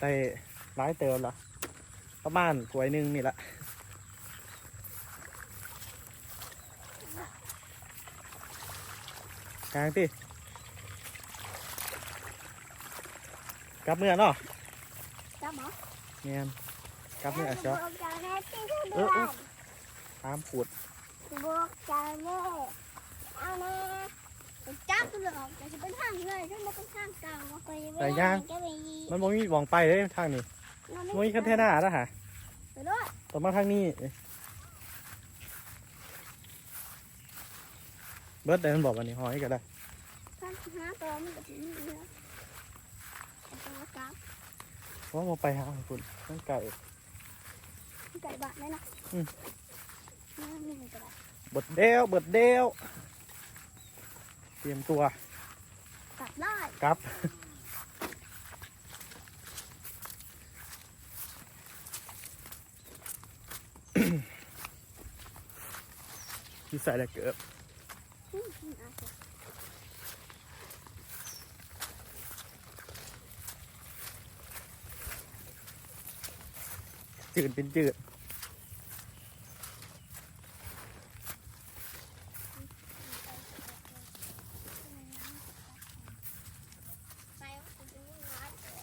ได้ร้ายเติมละประมาณถ้วยหนึ่งนี่ละกลางที่กลับเมื่อเนาะจ้าหมอเนียนกลับเมื่อจ้าเจ้าบอกจ้าแม่ที่ที่เอเดืออเออตามขูดบอกจ้าแม่เอาแน่จับตัวหร อกแต่จะเป็นทางเลยถ้ามันเป็นทางเก่าก็ไปไม่ได้ก็ไปยีมันบ่มีหวองไปเลยทางนี้บ่มีคันเทน่าแล้วฮะไปด้วยต่อมาทางนี้ เบิร์ดเดินบอกวันนี้หอยก็ได้ทางหาตัวมันก็ถึงนี่แล้วตัวจับเพราะว่าไปหาของคุณตั้งไก่ไก่บาดเลยนะอืมนี่มีกระดาษ เบิดเดวเบิดเดวเตรียมตัว กลับได้กลับ ที่ใส่แล้วเกือบจืดเป็นจืด ไปว่าจะดูร้านเลย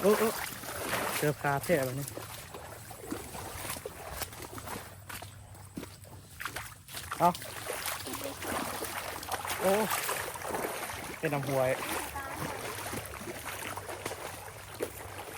โอ้โอ้เจอปลาแท้แบบนี้เอาโอ้เป็นน้ำหวย